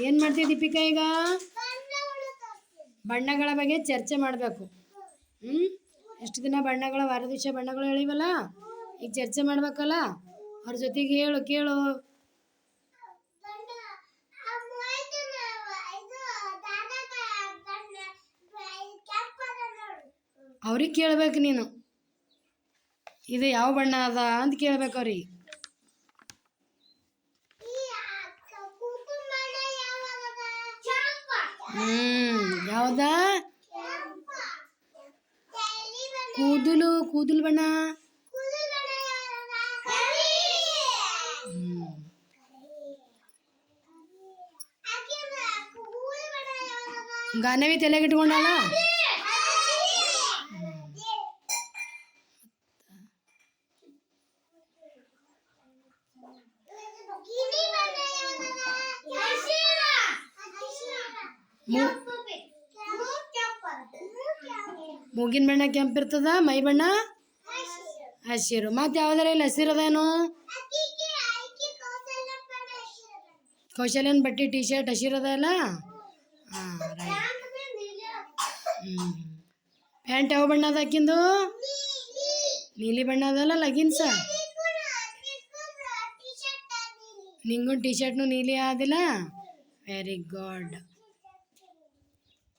ಏನು ಮಾಡ್ತೀವಿ ದೀಪಿಕಾ ಈಗ? ಬಣ್ಣಗಳ ಬಗ್ಗೆ ಚರ್ಚೆ ಮಾಡಬೇಕು. ಹ್ಮ್? ಎಷ್ಟು ದಿನ ಬಣ್ಣಗಳ ವಾರ ದಿವಸ ಬಣ್ಣಗಳು ಹೇಳಿವಲ್ಲ ಈಗ ಚರ್ಚೆ ಮಾಡ್ಬೇಕಲ್ಲ? ಅವ್ರ ಜೊತೆಗೆ ಹೇಳು ಕೇಳು. ಅವ್ರಿಗೆ ಕೇಳ್ಬೇಕು ನೀನು. ಇದು ಯಾವ ಬಣ್ಣ ಅದ ಅಂತ ಕೇಳ್ಬೇಕು ಅವ್ರಿಗೆ. ಯಾವ್ದಾ ಕೂದಲು ಕೂದಲು ಬಣ್ಣ ಹ್ಞೂ ಗಾನವಿ ತಲೆಗೆ ಇಟ್ಕೊಂಡಲ್ಲ ಮು- ಮೂಗಿನ ಬಣ್ಣ ಕೆಂಪಿರ್ತದ, ಮೈ ಬಣ್ಣ? ಹಸಿರು. ಮತ್ತೆ ಯಾವ್ದಾರ ಇಲ್ಲಿ ಹಸಿರದೇನು ಕೌಶಲ್ಯನ ಬಟ್ಟೆ ಟಿ ಶರ್ಟ್ ಹಸಿರದ ಅಲ್ಲ? ಹಾಂ ಹ್ಞೂ ಪ್ಯಾಂಟ್ ಯಾವ ಬಣ್ಣ ಆಕಿಂದು ನೀಲಿ ಬಣ್ಣ ಅದಲ್ಲ ಲಗಿನ್ಸ ನಿಂಗೂ ಟಿ ಶರ್ಟ್ನು ನೀಲಿ ಆದಿಲ್ಲ? Very good